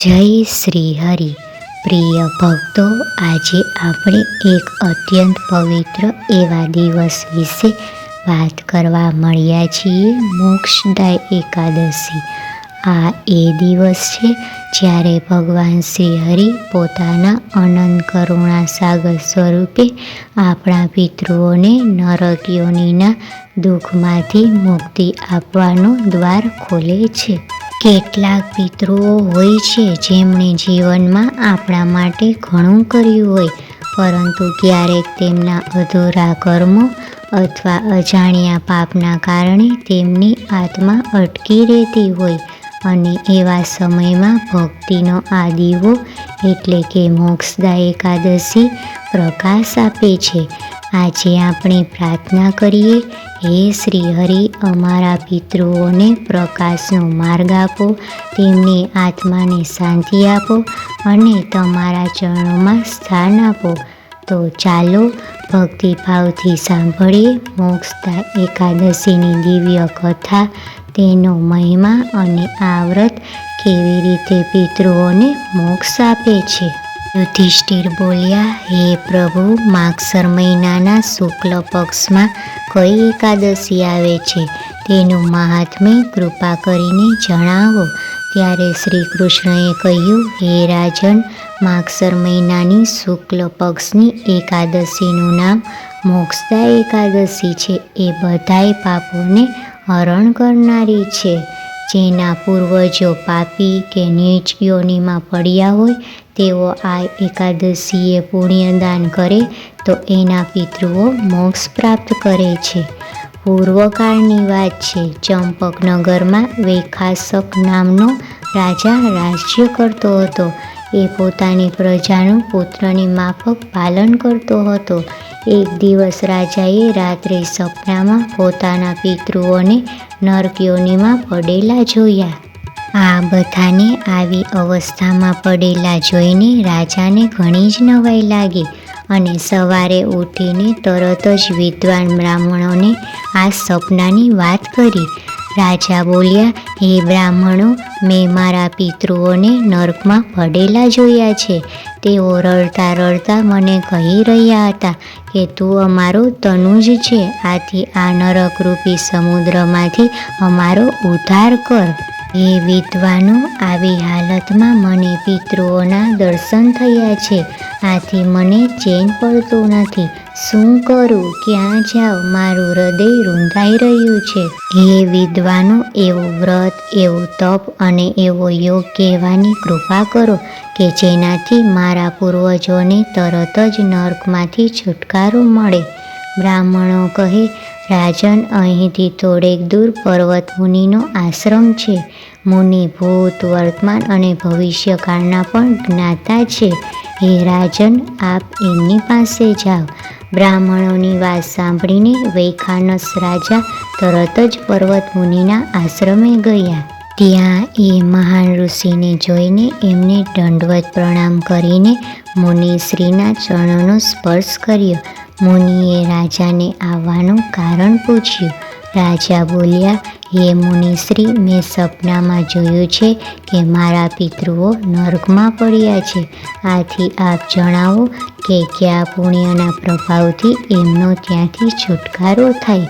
જય શ્રી હરિ પ્રિય ભક્તો, આજે આપણે એક અત્યંત પવિત્ર એવા દિવસ વિશે વાત કરવા મળ્યા છીએ, મોક્ષદાય એકાદશી. આ એ દિવસ છે જ્યારે ભગવાન શ્રી હરિ પોતાના અનંત કરુણા સાગર સ્વરૂપે આપણા પિતૃઓને નરક દુઃખમાંથી મુક્તિ આપવાનો દ્વાર ખોલે છે. કેટલાક પિતૃઓ હોય છે જેમણે જીવનમાં આપણા માટે ઘણું કર્યું હોય, પરંતુ ક્યારેક તેમના અધૂરા કર્મો અથવા અજાણ્યા પાપના કારણે તેમની આત્મા અટકી રહેતી હોય અને એવા સમયમાં ભક્તિનો આ દીવો એટલે કે મોક્ષદા એકાદશી પ્રકાશ આપે છે. આજે આપણે પ્રાર્થના કરીએ હે શ્રી હરિ, અમારા પિતૃઓને પ્રકાશનો માર્ગ આપો, તેમની આત્માને શાંતિ આપો અને તમારા ચરણોમાં સ્થાન આપો. તો ચાલો ભક્તિભાવથી સાંભળીએ મોક્ષતા એકાદશીની દિવ્ય કથા, તેનો મહિમા અને આ વ્રત કેવી રીતે પિતૃઓને મોક્ષ આપે છે. યુધિષ્ઠિર બોલ્યા, હે પ્રભુ માગસર મહિનાના શુક્લ પક્ષમાં કઈ એકાદશી આવે છે? તેનું મહાત્મ્ય કૃપા કરીને જણાવો. ત્યારે શ્રી કૃષ્ણએ કહ્યું, હે રાજન માગસર મહિનાની શુક્લ પક્ષની એકાદશીનું નામ મોક્ષદા એકાદશી છે. એ બધાય પાપોને હરણ કરનારી છે. જેના પૂર્વજો પાપી કે નીચ યોનિમાં પડ્યા હોય, તેઓ આ એકાદશીએ પુણ્યદાન કરે તો એના પિતૃઓ મોક્ષ પ્રાપ્ત કરે છે. પૂર્વકાળની વાત છે, ચંપકનગરમાં વેખાસક નામનો રાજા રાજ્ય કરતો હતો. એ પોતાની પ્રજાનું પુત્રની માફક પાલન કરતો હતો. એક દિવસ રાજાએ રાત્રે સપનામાં પોતાના પિતૃઓને નરકયોનીમાં પડેલા જોયા. આ બધાને આવી અવસ્થામાં પડેલા જોઈને રાજાને ઘણી જ નવાઈ લાગી અને સવારે ઉઠીને તરત જ વિદ્વાન બ્રાહ્મણોને આ સપનાની વાત કરી. રાજા બોલ્યા, હે બ્રાહ્મણો, મેં મારા પિતૃઓને નર્કમાં પડેલા જોયા છે. તેઓ રડતા રડતા મને કહી રહ્યા હતા કે તું અમારો તનુજ છે. આથી આ નરકરૂપી સમુદ્રમાંથી અમારો ઉદ્ધાર કર. એ વિદ્વાનો આવી હાલતમાં મને પિતૃઓના દર્શન થયા છે. આથી મને ચેન પડતું નથી. શું કરું? ક્યાં જાઉં? મારું હૃદય રૂંધાઈ રહ્યું છે. હે વિદ્વાનો, એવું વ્રત, એવું તપ અને એવો યોગ કહેવાની કૃપા કરો કે જેનાથી મારા પૂર્વજોને તરત જ નર્કમાંથી છુટકારો મળે. બ્રાહ્મણો કહે રાજન અહીંથી થોડેક દૂર પર્વત મુનિનો આશ્રમ છે. મુનિ ભૂત, વર્તમાન અને ભવિષ્યકાળના પણ જ્ઞાતા છે. હે રાજન, આપ એમની પાસે જાઓ. બ્રાહ્મણોની વાત સાંભળીને વૈખાનસ રાજા તરત જ પર્વત મુનિના આશ્રમે ગયા. ત્યાં એ મહાન ઋષિને જોઈને એમને દંડવત પ્રણામ કરીને મુનિશ્રીના ચરણોનો સ્પર્શ કર્યો. મુનિએ રાજાને આવવાનું કારણ પૂછ્યું. રાજા બોલ્યા, હે મુનિશ્રી, મેં સપનામાં જોયું છે કે મારા પિતૃઓ નર્કમાં પડ્યા છે. આથી આપ જણાવો કે કયા પુણ્યના પ્રભાવથી એમનો ત્યાંથી છુટકારો થાય.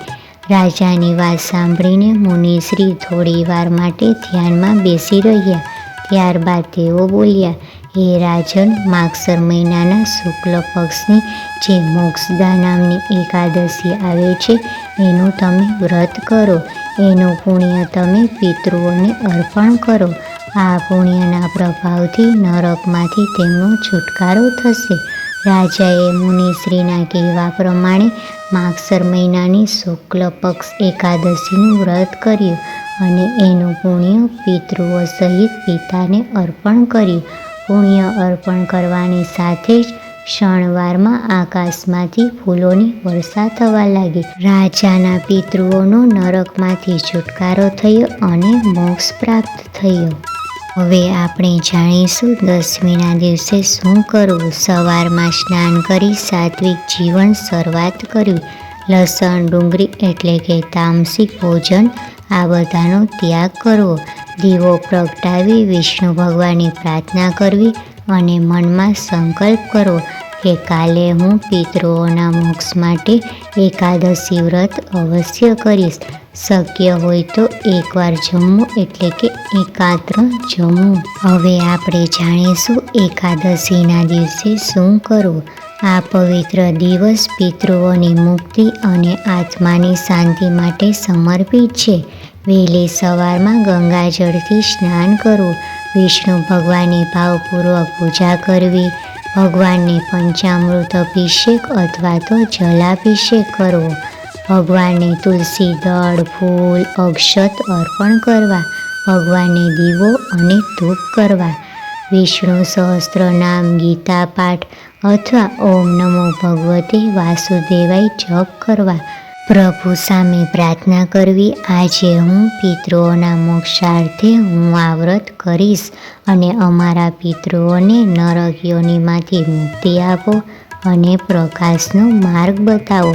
રાજાની વાત સાંભળીને મુનિશ્રી થોડી વાર માટે ધ્યાનમાં બેસી રહ્યા. ત્યારબાદ તેઓ બોલ્યા હે રાજન માગસર મહિનાના શુક્લ પક્ષની જે મોક્ષદા નામની એકાદશી આવે છે, એનું તમે વ્રત કરો. એનું પુણ્ય તમે પિતૃઓને અર્પણ કરો. આ પુણ્યના પ્રભાવથી નરકમાંથી તેમનો છુટકારો થશે. રાજાએ મુનિશ્રીના કહેવા પ્રમાણે માગસર મહિનાની શુક્લ પક્ષ એકાદશીનું વ્રત કર્યું અને એનું પુણ્ય પિતૃઓ સહિત પિતાને અર્પણ કર્યું. પુણ્ય અર્પણ કરવાની સાથે જ શણવારમાં આકાશમાંથી ફૂલોની વર્ષા થવા લાગી. રાજાના પિતૃઓનો નરકમાંથી છુટકારો થયો અને મોક્ષ પ્રાપ્ત થયો. હવે આપણે જાણીશું દસમીના દિવસે શું કરવું? સવારમાં સ્નાન કરી સાત્વિક જીવન શરૂઆત કરવી. લસણ ડુંગળી એટલે કે તામસિક ભોજન, આ બધાનો ત્યાગ કરવો. દીવો પ્રગટાવી વિષ્ણુ ભગવાનની પ્રાર્થના કરવી અને મનમાં સંકલ્પ કરવો કે કાલે હું પિતૃઓના મોક્ષ માટે એકાદશી વ્રત અવશ્ય કરીશ. શક્ય હોય તો એકવાર જમવું એટલે કે એકાત્ર જમવું. હવે આપણે જાણીશું એકાદશીના દિવસે શું કરવું. આ પવિત્ર દિવસ પિતૃઓની મુક્તિ અને આત્માની શાંતિ માટે સમર્પિત છે. વહેલી સવારમાં ગંગાજળથી સ્નાન કરવું વિષ્ણુ ભગવાનની ભાવપૂર્વક પૂજા કરવી, ભગવાનને પંચામૃત અભિષેક અથવા તો જલાભિષેક કરવો, ભગવાનને તુલસી દળ, ફૂલ, અક્ષત અર્પણ કરવા, ભગવાનને દીવો અને ધૂપ કરવા, વિષ્ણુ સહસ્ત્ર નામ ગીતા પાઠ અથવા ઓમ નમો ભગવતે વાસુદેવાય જપ કરવા પ્રભુ સામે પ્રાર્થના કરવી. આજે હું પિતૃઓના મોક્ષાર્થે હું આ વ્રત કરીશ અને અમારા પિતૃઓને નરકીઓનીમાંથી મુક્તિ આપો અને પ્રકાશનો માર્ગ બતાવો.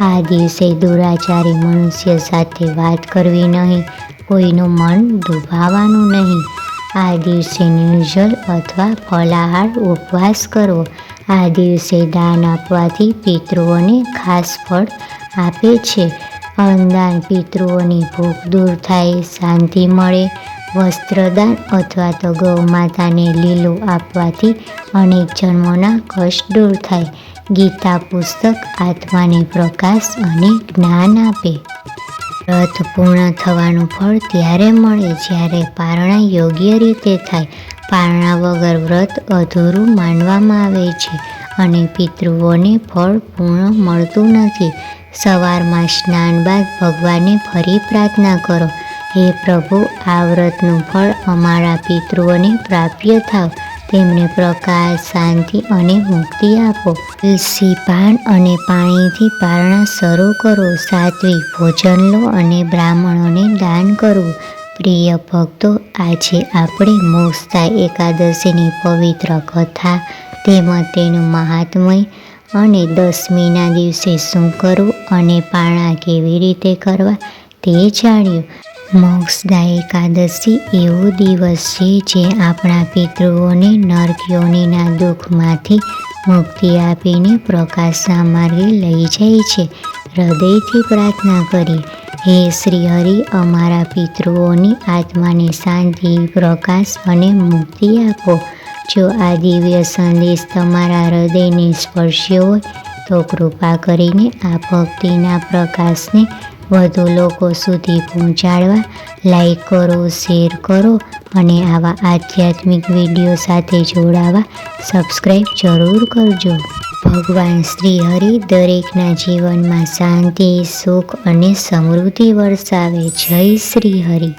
આ દિવસે દુરાચારી મનુષ્ય સાથે વાત કરવી નહીં, કોઈનું મન દુભાવવાનું નહીં. આ દિવસે નિર્જલ અથવા ફલાહાર ઉપવાસ કરવો. આ દિવસે દાન આપવાથી પિતૃઓને ખાસ ફળ આપે છે. અન્નદાન, પિતૃઓની ભૂખ દૂર થાય, શાંતિ મળે, વસ્ત્રદાન અથવા તો ગૌ માતાને લીલું આપવાથી અનેક જન્મોના કષ્ટ દૂર થાય. ગીતા પુસ્તક આત્માને પ્રકાશ અને જ્ઞાન આપે. વ્રત પૂર્ણ થવાનું ફળ ત્યારે મળે જ્યારે પારણા યોગ્ય રીતે થાય. પારણા વગર વ્રત અધૂરું માનવામાં આવે છે અને પિતૃઓને ફળ પૂર્ણ મળતું નથી. સવારમાં સ્નાન બાદ ભગવાનને ફરી પ્રાર્થના કરો. હે પ્રભુ, આ વ્રતનું ફળ અમારા પિતૃઓને પ્રાપ્ય થાવ. તેમને પ્રકાશ, શાંતિ અને મુક્તિ આપો. તુલસી, પાન અને પાણીથી પારણા શરૂ કરો. સાત્વિક ભોજન લો અને બ્રાહ્મણોને દાન કરવું પ્રિય ભક્તો, આજે આપણે મોક્ષતા એકાદશીની પવિત્ર કથા તેમજ તેનું મહાત્મય અને દસમીના દિવસે શું કરવું અને પાળા કેવી રીતે કરવા તે જાણ્યું. મોક્ષદા એકાદશી એવો દિવસ છે જે આપણા પિતૃઓને નરકયોનીના દુઃખમાંથી મુક્તિ આપીને પ્રકાશના માર્ગે લઈ જાય છે. હૃદયથી પ્રાર્થના કરી, હે શ્રી હરિ અમારા પિતૃઓની આત્માને શાંતિ, પ્રકાશ અને મુક્તિ આપો. જો આ દિવ્ય સંદેશ તમારા હૃદયને સ્પર્શ્યો હોય, તો કૃપા કરીને આ ભક્તિના પ્રકાશને વધુ લોકો સુધી પહોંચાડવા લાઈક કરો શેર કરો અને આવા આધ્યાત્મિક વીડિયો સાથે જોડાવા સબસ્ક્રાઈબ જરૂર કરજો. ભગવાન શ્રી હરિ દરેકના જીવનમાં શાંતિ, સુખ અને સમૃદ્ધિ વરસાવે. જય શ્રી હરિ.